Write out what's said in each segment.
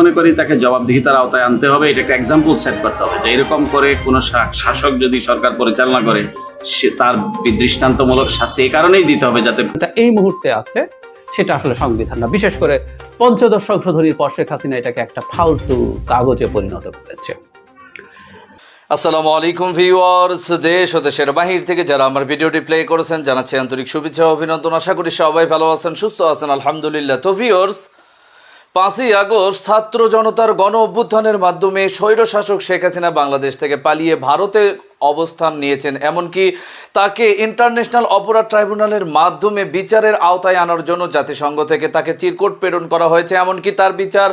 মনে করি তাকে জবাবদিহিতার আওতায় আনতে হবে এটা একটা এক্সাম্পল সেট করতে হবে যে এরকম করে কোনো শাসক যদি সরকার পরিচালনা করে সে তার দৃষ্টান্তমূলক শাস্তি এই কারণেই দিতে হবে যাতে এই মুহূর্তে আছে সেটা আসলে সংবিধান না। বিশেষ করে পঞ্চদশ সংশোধনীর পর শেখ হাসিনা এটাকে একটা ফালতু কাগজে পরিণত করেছে। আসসালামু আলাইকুম ভিউয়ার্স দেশ ও দেশের বাহির থেকে যারা আমার ভিডিওটি প্লে করেছেন জানাচ্ছি আন্তরিক শুভেচ্ছা অভিনন্দন। আশা করি সবাই ভালো আছেন সুস্থ আছেন আলহামদুলিল্লাহ। তো ভিউয়ার্স পাঁচই আগস্ট ছাত্র জনতার গণ অভ্যুত্থানের মাধ্যমে স্বৈরশাসক শেখ হাসিনা বাংলাদেশ থেকে পালিয়ে ভারতে অবস্থান নিয়েছেন। এমনকি তাকে ইন্টারন্যাশনাল অপরাধ ট্রাইব্যুনালের মাধ্যমে বিচারের আওতায় আনার জন্য জাতিসংঘ থেকে তাকে চিরকুট প্রেরণ করা হয়েছে। এমনকি তার বিচার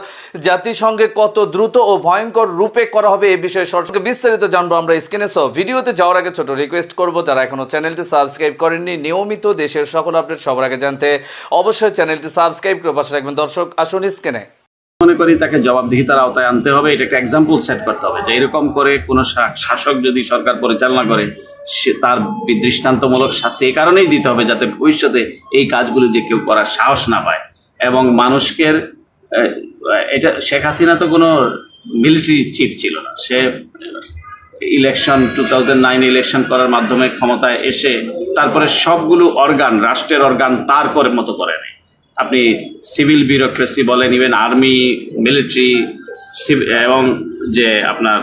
জাতিসংঘে কত দ্রুত ও ভয়ঙ্কর রূপে করা হবে এ বিষয়ে সরকারকে বিস্তারিত জানব আমরা স্ক্রিনে। সহ ভিডিওতে যাওয়ার আগে ছোট রিকোয়েস্ট করব, যারা এখনও চ্যানেলটি সাবস্ক্রাইব করেননি, নিয়মিত দেশের সকল আপডেট সবার আগে জানতে অবশ্যই চ্যানেলটি সাবস্ক্রাইব করে পাশে রাখবেন দর্শক, আসুন স্ক্রিনে। মনে করি তাকে জবাবদিহিতার আওতায় আনতে হবে, এটা একটা এক্সাম্পল সেট করতে হবে যে এরকম করে কোনো শাসক যদি সরকার পরিচালনা করে, সে তার দৃষ্টান্তমূলক শাস্তি এই কারণেই দিতে হবে যাতে ভবিষ্যতে এই কাজগুলো যে কেউ করার সাহস না পায়। এবং মানুষকে এটা শেখ হাসিনা তো কোনো মিলিটারি চিফ ছিল না। সে election two thousand nine election করার মাধ্যমে ক্ষমতায় এসে তারপরে সবগুলো অর্গান রাষ্ট্রের অর্গান তার করে মতো করে নেয়। আপনি সিভিল বিউরোক্রেসি বলেন ইভেন আর্মি মিলিটারি এবং যে আপনার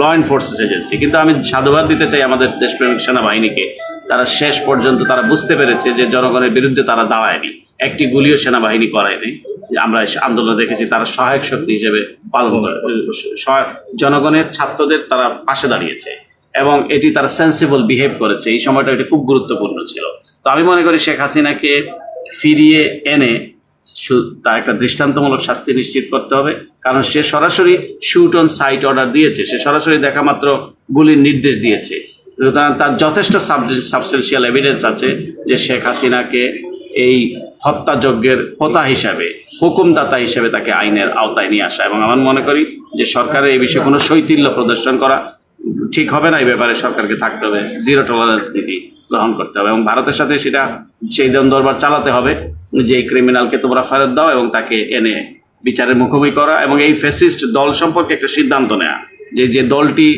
ল এনফোর্সেস এজেন্সি কিন্তু আমি সাধুবাদ দিতে চাই আমাদের দেশপ্রেমিক সেনাবাহিনীকে। তারা শেষ পর্যন্ত তারা বুঝতে পেরেছে যে জনগণের বিরুদ্ধে তারা দাঁড়ায়নি। একটি গুলিও সেনাবাহিনী করায়নি। আমরা আন্দোলন দেখেছি তারা সহায়ক শক্তি হিসেবে পালন জনগণের ছাত্রদের তারা পাশে দাঁড়িয়েছে। এবং এটি তারা সেন্সিবল বিহেভ করেছে। এই সময়টা এটি খুব গুরুত্বপূর্ণ ছিল। তো আমি মনে করি শেখ হাসিনাকে ফিরিয়ে এনে তার একটা দৃষ্টান্তমূলক শাস্তি নিশ্চিত করতে হবে। কারণ সে সরাসরি শুট অন সাইট অর্ডার দিয়েছে। সে সরাসরি দেখা মাত্র গুলির নির্দেশ দিয়েছে। তার যথেষ্ট সাবস্টেন্সিয়াল এভিডেন্স আছে যে শেখ হাসিনাকে এই হত্যাযজ্ঞের হোতা হিসাবে, হুকুমদাতা হিসেবে তাকে আইনের আওতায় নিয়ে আসা। এবং আমার মনে করি যে সরকারের এই বিষয়ে কোনো শৈতিল্য প্রদর্শন করা ঠিক হবে না। এই ব্যাপারে সরকারকে থাকতে হবে। জিরো টলারেন্স নীতি। গ্রহণ করতে হবে। এবং ভারতের সাথে সেটা সেই দরবার চালাতে হবে যে ক্রিমিনালকে তোমরা ফেরত দাও এবং তাকে এনে বিচারের মুখোমুখি করা এবং এই ফেসিস্ট দল সম্পর্কে একটা সিদ্ধান্ত নেওয়া যে যে দলটি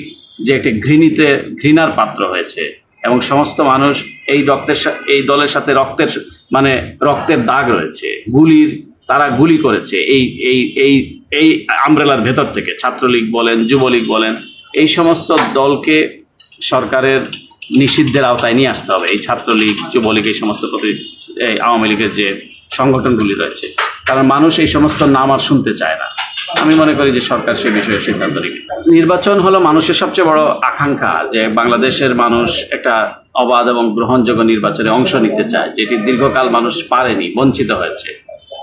যে একটি ঘৃণীতে, ঘৃণার পাত্র হয়েছে এবং সমস্ত মানুষ এই রক্তের এই দলের সাথে রক্তের মানে রক্তের দাগ রয়েছে। গুলির, তারা গুলি করেছে এই এই এই এই আমব্রেলার ভেতর থেকে। ছাত্রলীগ বলেন, যুবলীগ বলেন, এই সমস্ত দলকে সরকারের নিষিদ্ধের আওতায় নিয়ে আসতে হবে। এই ছাত্রলীগ, যুবলীগ, এই সমস্ত প্রতি আওয়ামী লীগের যে সংগঠনগুলি রয়েছে, কারণ মানুষ এই সমস্ত নাম আর শুনতে চায় না। আমি মনে করি যে সরকার সে বিষয়ে সিদ্ধান্ত নেবে। নির্বাচন হলো মানুষের সবচেয়ে বড় আকাঙ্ক্ষা, যে বাংলাদেশের মানুষ একটা অবাধ এবং গ্রহণযোগ্য নির্বাচনে অংশ নিতে চায়, যেটি দীর্ঘকাল মানুষ পারেনি, বঞ্চিত হয়েছে।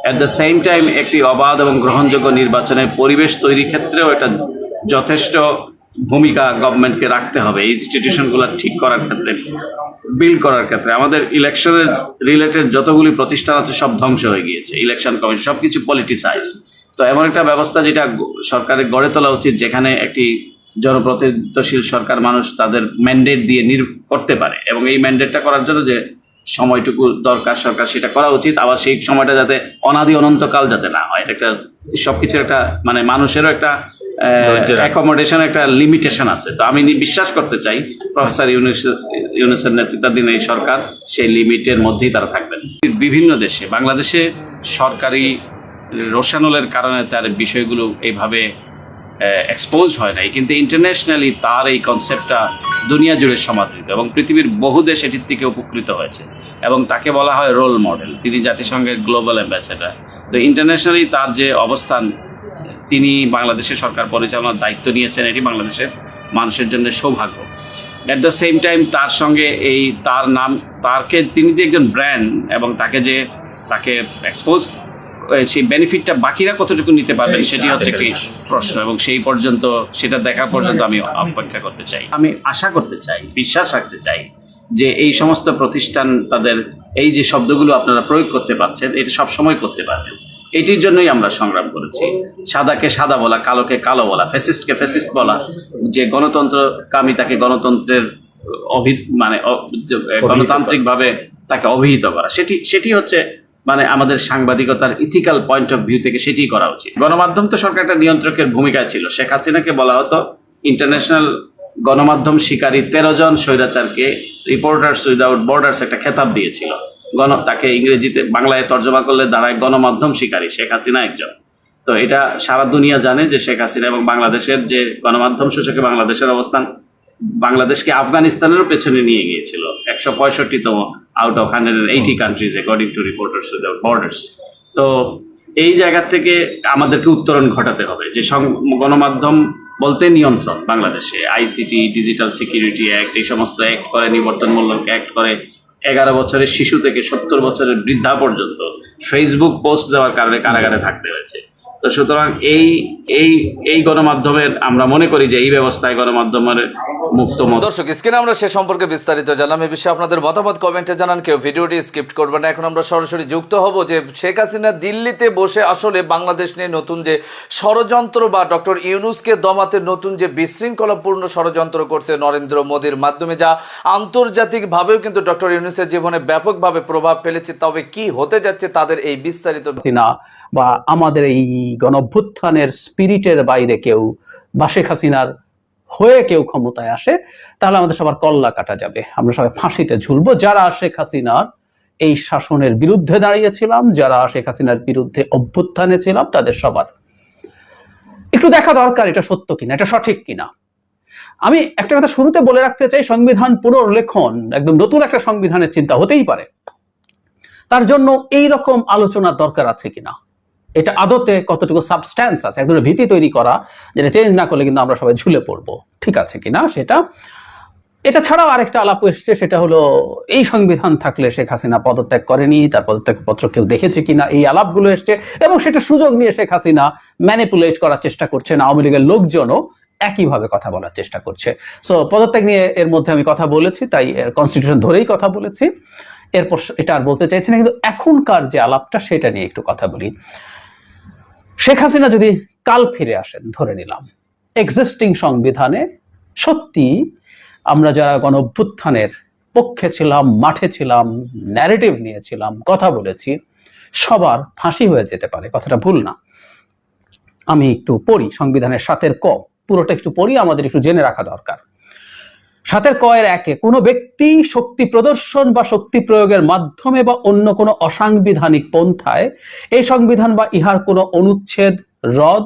অ্যাট দ্য সেম টাইম একটি অবাধ এবং গ্রহণযোগ্য নির্বাচনের পরিবেশ তৈরির ক্ষেত্রেও এটা যথেষ্ট ভূমিকা গভর্নমেন্টকে রাখতে হবে ইনস্টিটিউশনগুলো ঠিক করার ক্ষেত্রে বিল্ড করার ক্ষেত্রে। আমাদের ইলেকশনের রিলেটেড যতগুলি প্রতিষ্ঠান আছে, সব ধ্বংস হয়ে গিয়েছে। ইলেকশন কমিশন সব কিছু পলিটিসাইজ তো এমন একটা ব্যবস্থা যেটা সরকারের গড়ে তোলা উচিত, যেখানে একটি জনপ্রতিনিধিত্বশীল সরকার মানুষ তাদের ম্যান্ডেট দিয়ে নির, করতে পারে। এবং এই ম্যান্ডেটটা করার জন্য যে সময়টুকু দরকার সরকার সেটা করা উচিত। আবার সেই সময়টা যাতে অনাদি অনন্তকাল যাতে না হয়। এটা একটা সবকিছুর একটা মানে মানুষেরও একটা অ্যাকোমোডেশন একটা লিমিটেশন আছে। তো আমি নি- বিশ্বাস করতে চাই প্রফেসর ইউনুস ইউনুসের নেতৃত্বাধীন এই সরকার সেই লিমিটের মধ্যেই তারা থাকবেন। বিভিন্ন দেশে বাংলাদেশে সরকারি রোশানলের কারণে তার বিষয়গুলো এইভাবে এক্সপোজ হয় নাই। কিন্তু ইন্টারন্যাশনালি তার এই কনসেপ্টটা দুনিয়া জুড়ে সমাদৃত এবং পৃথিবীর বহু দেশ এটির থেকে উপকৃত হয়েছে এবং তাকে বলা হয় রোল মডেল তিনি জাতিসংঘের গ্লোবাল অ্যাম্বাসেডার তো ইন্টারন্যাশনালি তার যে অবস্থান, তিনি বাংলাদেশের সরকার পরিচালনার দায়িত্ব নিয়েছেন, এটি বাংলাদেশের মানুষের জন্য সৌভাগ্য। অ্যাট দ্য সেম টাইম তার সঙ্গে এই তার নাম, তারকে তিনি যে একজন ব্র্যান্ড এবং তাকে যে, তাকে এক্সপোজ সেই বেনিফিটটা বাকিরা কতটুকু নিতে পারবেন সেটি হচ্ছে একটি প্রশ্ন এবং সেই পর্যন্ত সেটা দেখা পর্যন্ত আমি অপেক্ষা করতে চাই। আমি আশা করতে চাই বিশ্বাস রাখতে চাই যে এই সমস্ত প্রতিষ্ঠান তাদের এই যে শব্দগুলো আপনারা প্রয়োগ করতে পারছেন এটা সব সময় করতে পারবেন। এটির জন্যই আমরা সংগ্রাম করেছি। সাদাকে সাদা বলা কালোকে কালো বলা ফেসিস্টকে ফেসিস্ট বলা যে গণতন্ত্রকামী তাকে গণতন্ত্রের অভি মানে গণতান্ত্রিকভাবে তাকে অভিহিত করা। সেটি সেটি হচ্ছে মানে আমাদের সাংবাদিকতার ইথিক্যাল পয়েন্ট অফ ভিউ থেকে সেটি করা উচিত। গণমাধ্যম তো সরকার একটা নিয়ন্ত্রকের ভূমিকায় ছিল। শেখ হাসিনাকে বলা হতো ইন্টারন্যাশনাল গণমাধ্যম শিকারী তেরো জন স্বৈরাচারকে রিপোর্টার্স উইদাউট বর্ডার্স একটা খেতাব দিয়েছিল। গণ, তাকে ইংরেজিতে, বাংলায় তর্জমা করলে দাঁড়ায় গণমাধ্যম শিকারী, শেখ হাসিনা একজন। তো এটা সারা দুনিয়া জানে যে শেখ হাসিনা এবং বাংলাদেশের যে গণমাধ্যম সূচকে বাংলাদেশের অবস্থান, বাংলাদেশকে আফগানিস্তানেরও পেছনে নিয়ে গিয়েছিল। একশো পঁয়ষট্টিতম out of hundred eighty countries according to reporters without borders তো এই জায়গা থেকে আমাদেরকে উত্তরণ ঘটাতে হবে। যে গণমাধ্যম বলতে নিয়ন্ত্রণ বাংলাদেশে। আইসিটি ডিজিটাল সিকিউরিটি অ্যাক্ট এই সমস্ত অ্যাক্ট করে নিবর্তনমূলক অ্যাক্ট করে। এগারো বছরের শিশু থেকে সত্তর বছরের বৃদ্ধা পর্যন্ত ফেসবুক পোস্ট দেওয়ার কারণে কারাগারে থাকতে হয়েছে। তো সুতরাং এই এই এই গণমাধ্যমের আমরা মনে করি যে এই ব্যবস্থায় গণমাধ্যমের মুক্ত মত। দর্শক স্ক্রিনে আমরা সে সম্পর্কে বিস্তারিত জানলাম। এই বিষয়ে আপনাদের মতামত কমেন্টে জানান কেউ ভিডিওটি স্কিপ করবেন না। এখন আমরা সরাসরি যুক্ত হব যে শেখ হাসিনা দিল্লিতে বসে আসলে বাংলাদেশ নিয়ে নতুন যে ষড়যন্ত্র বা ডক্টর ইউনুসকে দমাতে নতুন যে বিশৃঙ্খলাপূর্ণ ষড়যন্ত্র করছে নরেন্দ্র মোদীর মাধ্যমে যা আন্তর্জাতিকভাবেও কিন্তু ডক্টর ইউনুসের জীবনে ব্যাপকভাবে প্রভাব ফেলেছে। তবে কি হতে যাচ্ছে তাদের এই বিস্তারিত হাসিনা বা আমাদের এই গণভ্যুত্থানের স্পিরিটের বাইরে কেউ বা শেখ হাসিনার হয়ে কেউ ক্ষমতায় আসে, তাহলে আমাদের সবার কল্লা কাটা যাবে। আমরা সবাই ফাঁসিতে ঝুলবো। যারা শেখ হাসিনার এই শাসনের বিরুদ্ধে দাঁড়িয়েছিলাম, যারা শেখ হাসিনার বিরুদ্ধে অভ্যুত্থানে ছিলাম, তাদের সবার। একটু দেখা দরকার, এটা সত্য কিনা, এটা সঠিক কিনা। আমি একটা কথা শুরুতে বলে রাখতে চাই, সংবিধান পুনর্লেখন একদম নতুন একটা সংবিধানের চিন্তা হতেই পারে। তার জন্য এই রকম আলোচনার দরকার আছে কিনা? এটা আদতে কতটুকু সাবস্ট্যান্স আছে, এক ধরনের ভীতি তৈরি করা, যেটা চেঞ্জ না করলে কিন্তু আমরা সবাই ঝুলে পড়ব। ঠিক আছে কিনা সেটা? এটা ছাড়াও আরেকটা আলাপ এসছে, সেটা হলো, এই সংবিধান থাকলে শেখ হাসিনা পদত্যাগ করেনি, তার পদত্যাগপত্র কেউ দেখেছে কিনা, এই আলাপগুলো এসছে, এবং সেটা সুযোগ নিয়ে শেখ হাসিনা ম্যানিপুলেট করার চেষ্টা করছে না আওয়ামী লীগের লোকজনও একইভাবে কথা বলার চেষ্টা করছে। সো পদত্যাগ নিয়ে এর মধ্যে আমি কথা বলেছি, তাই এর কনস্টিটিউশন ধরেই কথা বলেছি। এরপর এটা আর বলতে চাইছি না, কিন্তু এখনকার যে আলাপটা, সেটা নিয়ে একটু কথা বলি। শেখ হাসিনা যদি কাল ফিরে আসেন, ধরে নিলাম এক্সিস্টিং সংবিধানে সত্যি আমরা যারা গণ অভ্যুত্থানের পক্ষে ছিলাম, মাঠে ছিলাম ন্যারেটিভ নিয়েছিলাম, কথা বলেছি, সবার ফাঁসি হয়ে যেতে পারে, কথাটা ভুল না। আমি একটু পড়ি, সংবিধানের সাতের ক, পুরোটা একটু পড়ি, আমাদের একটু জেনে রাখা দরকার। সাতের কয়ের একে। কোনো ব্যক্তি শক্তি প্রদর্শন বা শক্তি প্রয়োগের মাধ্যমে বা অন্য কোনো অসাংবিধানিক পন্থায় এই সংবিধান বা ইহার কোনো অনুচ্ছেদ, রদ,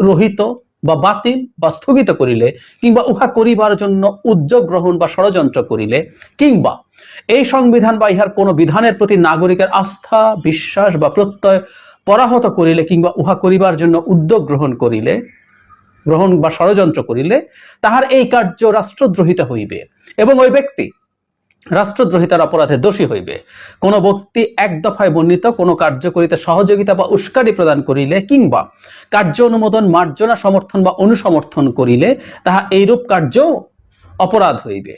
রহিত বা বাতিল বা স্থগিত করিলে কিংবা উহা করিবার জন্য উদ্যোগ গ্রহণ বা ষড়যন্ত্র করিলে কিংবা এই সংবিধান বা ইহার কোনো বিধানের প্রতি নাগরিকের আস্থা, বিশ্বাস বা প্রত্যয় পরাহত করিলে কিংবা উহা করিবার জন্য উদ্যোগ গ্রহণ করিলে গ্রহণ বা ষড়যন্ত্র করিলে তাহার এই কার্য রাষ্ট্রদ্রোহিত হইবে এবং ওই ব্যক্তি রাষ্ট্রদ্রোহিতার অপরাধে দোষী হইবে। কোন ব্যক্তি এক দফায় বর্ণিত কোন কার্য করিতে সহযোগিতা বা উস্কানি প্রদান করিলে কিংবা কার্য অনুমোদন, মার্জনা, সমর্থন বা অনুসমর্থন করিলে তাহা এইরূপ কার্য অপরাধ হইবে।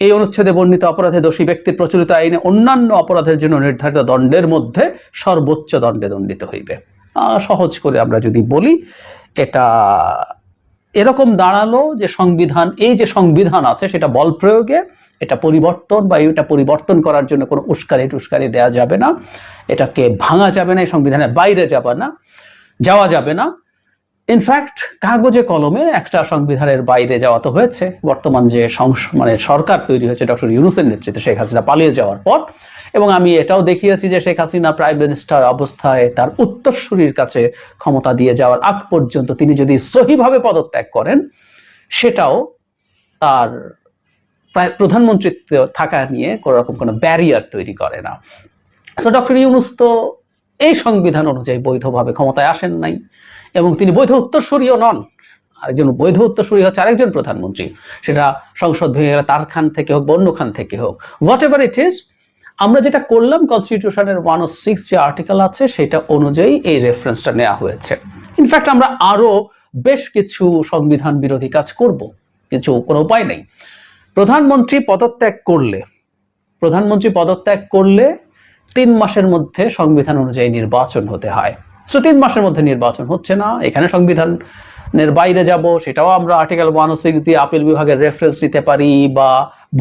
এই অনুচ্ছেদে বর্ণিত অপরাধে দোষী ব্যক্তির প্রচলিত আইনে অন্যান্য অপরাধের জন্য নির্ধারিত দণ্ডের মধ্যে সর্বোচ্চ দণ্ডে দণ্ডিত হইবে। সহজ করে আমরা যদি বলি এটা এরকম দাঁড়াল যে সংবিধান, এই যে সংবিধান আছে সেটা বল প্রয়োগে, এটা পরিবর্তন বা এটা পরিবর্তন করার জন্য কোনো উস্কারি টুস্কারি দেওয়া যাবে না। এটাকে ভাঙা যাবে না, এই সংবিধানের বাইরে যাবে না, যাওয়া যাবে না। ইনফ্যাক্ট কাগজে কলমে একটা সংবিধানের বাইরে যাওয়া তো হয়েছে। বর্তমান যে মানে সরকার তৈরি হয়েছে ডক্টর ইউনুসের নেতৃত্বে, শেখ হাসিনা পালিয়ে যাওয়ার পর। এবং আমি এটাও দেখিয়েছি যে শেখ হাসিনা প্রাইম মিনিস্টার অবস্থায় তার উত্তরসূরির কাছে ক্ষমতা দিয়ে যাওয়ার আগ পর্যন্ত তিনি যদি সহিভাবে পদত্যাগ করেন, সেটাও তার প্রধানমন্ত্রিত্ব থাকা নিয়ে কোনো রকম কোনো ব্যারিয়ার তৈরি করে না। ডক্টর ইউনুস তো এই সংবিধান অনুযায়ী বৈধভাবে ক্ষমতায় আসেন নাই এবং তিনি বৈধ উত্তরসূরিও নন। আরেকজন বৈধ উত্তরসূরি হচ্ছে আরেকজন প্রধানমন্ত্রী। সেটা সংসদ ভেঙে গেলে তার খান থেকে হোক বা অন্য খান থেকে হোক হোয়াট এভার ইট ইজ আমরা যেটা করলাম কনস্টিটিউশনের ওয়ান ও সিক্স যে আর্টিকেল আছে, সেটা অনুযায়ী এই রেফারেন্সটা নেওয়া হয়েছে। ইনফ্যাক্ট আমরা আরও বেশ কিছু সংবিধান বিরোধী কাজ করব। কিছু কোনো উপায় নেই। প্রধানমন্ত্রী পদত্যাগ করলে, প্রধানমন্ত্রী পদত্যাগ করলে তিন মাসের মধ্যে সংবিধান অনুযায়ী নির্বাচন হতে হয়। সো তিন মাসের মধ্যে নির্বাচন হচ্ছে না। এখানে সংবিধানের বাইরে যাব, সেটাও আমরা আর্টিকেল ওয়ান ও সিক্স দিয়ে আপিল বিভাগের রেফারেন্স নিতে পারি বা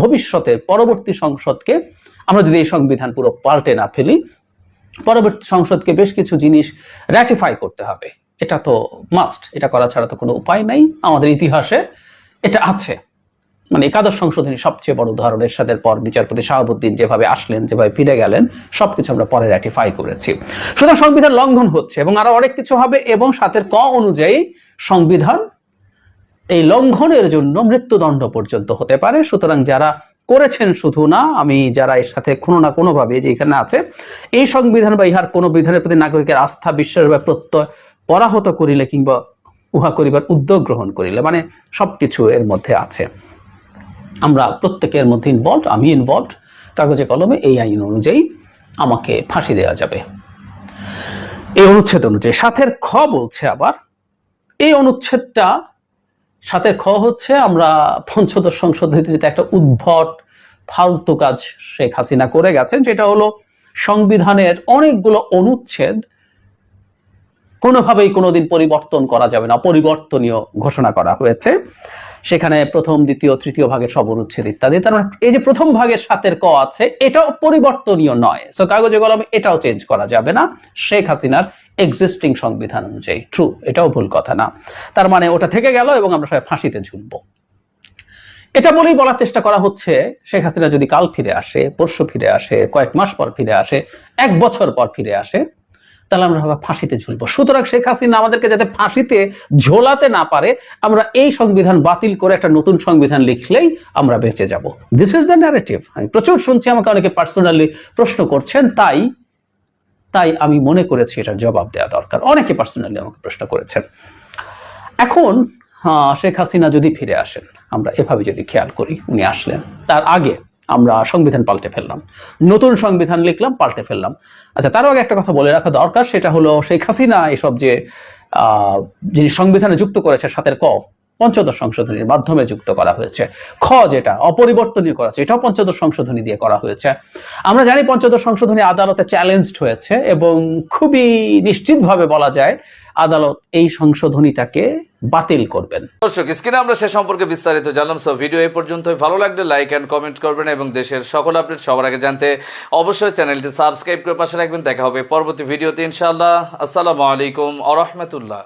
ভবিষ্যতে পরবর্তী সংসদকে আমরা যদি এই সংবিধান পুরো পাল্টে না ফেলি, পরবর্তী সংসদকে বেশ কিছু জিনিস র্যাটিফাই করতে হবে। এটা তো মাস্ট এটা করা ছাড়া তো কোনো উপায় নাই। আমাদের ইতিহাসে এটা আছে। মানে একাদশ সংশোধনী সবচেয়ে বড় উদাহরণ এরশাদের পর বিচারপতি শাহাবুদ্দিন যেভাবে আসলেন, যেভাবে ফিরে গেলেন, সবকিছু আমরা পরে র্যাটিফাই করেছি। সুতরাং সংবিধান লঙ্ঘন হচ্ছে এবং আরও অনেক কিছু হবে এবং সাথের ক অনুযায়ী সংবিধান এই লঙ্ঘনের জন্য মৃত্যুদণ্ড পর্যন্ত হতে পারে। সুতরাং যারা করেছেন শুধু না, আমি যারা এর সাথে কোনো না কোনো ভাবে যে এখানে আছে, এই সংবিধান বা ইহার কোনো বিধানের প্রতি নাগরিকের আস্থা, বিশ্বাস বা প্রত্যয় পরাহত করিলে কিংবা উহা করিবার উদ্যোগ গ্রহণ করিলে মানে সবকিছু এর মধ্যে আছে। আমরা প্রত্যেকের মধ্যে ইনভলভ আমি ইনভলভ কাগজে কলমে এই আইন অনুযায়ী আমাকে ফাঁসি দেওয়া যাবে। এই অনুচ্ছেদ অনুযায়ী। সাথের খ বলছে আবার, এই অনুচ্ছেদটা সাথে খ হচ্ছে আমরা পঞ্চদশ সংশোধনীতে একটা উদ্ভট, ফালতু কাজ শেখ হাসিনা করে গেছেন, যেটা হলো সংবিধানের অনেকগুলো অনুচ্ছেদ কোনোভাবেই কোনোদিন পরিবর্তন করা যাবে না, পরিবর্তনীয় ঘোষণা করা হয়েছে। সেখানে প্রথম, দ্বিতীয়, তৃতীয় ভাগের সব অনুচ্ছেদ ইত্যাদি। তার মানে এই যে প্রথম ভাগের সাতের ক আছে, এটাও পরিবর্তনীয় নয়। সো কাগজে কলমে এটাও চেঞ্জ করা যাবে না। শেখ হাসিনার এক্সিস্টিং সংবিধান অনুযায়ী। ট্রু এটাও ভুল কথা না। তার মানে ওটা থেকে গেল এবং আমরা সবাই ফাঁসিতে ঝুলবো। এটা বলেই বলার চেষ্টা করা হচ্ছে, শেখ হাসিনা যদি কাল ফিরে আসে, পরশু ফিরে আসে, কয়েক মাস পর ফিরে আসে, এক বছর পর ফিরে আসে তাহলে আমরা ফাঁসিতে ঝুলবো। সুতরাং শেখ হাসিনা আমাদেরকে যাতে ফাঁসিতে ঝোলাতে না পারে, আমরা এই সংবিধান বাতিল করে একটা নতুন সংবিধান লিখলেই আমরা বেঁচে যাব। দিস ইজ দ্য ন্যারেটিভ আমি প্রচুর শুনছি, আমাকে অনেকে পার্সোনালি প্রশ্ন করছেন, তাই তাই আমি মনে করেছি এটার জবাব দেওয়া দরকার। অনেকে পার্সোনালি আমাকে প্রশ্ন করেছেন। এখন শেখ হাসিনা যদি ফিরে আসেন, আমরা এভাবে যদি খেয়াল করি, উনি আসলেন। তার আগে আমরা সংবিধান পাল্টে ফেললাম। নতুন সংবিধান লিখলাম পাল্টে ফেললাম। আচ্ছা তারও আগে একটা কথা বলে রাখা দরকার সেটা হলো শেখ হাসিনা এসব যে আহ, যিনি সংবিধানে যুক্ত করেছে সাথের ক পঞ্চদশ সংশোধনীর মাধ্যমে যুক্ত করা হয়েছে। খ যেটা, অপরিবর্তনীয় করা হয়েছে, এটাও পঞ্চদশ সংশোধনী দিয়ে করা হয়েছে। আমরা জানি পঞ্চদশ সংশোধনী আদালতে চ্যালেঞ্জড হয়েছে এবং খুবই নিশ্চিতভাবে বলা যায় আদালত এই সংশোধনীটাকে বাতিল করবেন। দর্শক, স্ক্রিনে আমরা সে সম্পর্কে বিস্তারিত জানলাম সো ভিডিও এই পর্যন্তই। ভালো লাগলে লাইক অ্যান্ড কমেন্ট করবেন এবং দেশের সকল আপডেট সবার আগে জানতে অবশ্যই চ্যানেলটি সাবস্ক্রাইব করে পাশে রাখবেন। দেখা হবে পরবর্তী ভিডিওতে ইনশাআল্লাহ। আসসালামু আলাইকুম আ রহমতুল্লাহ।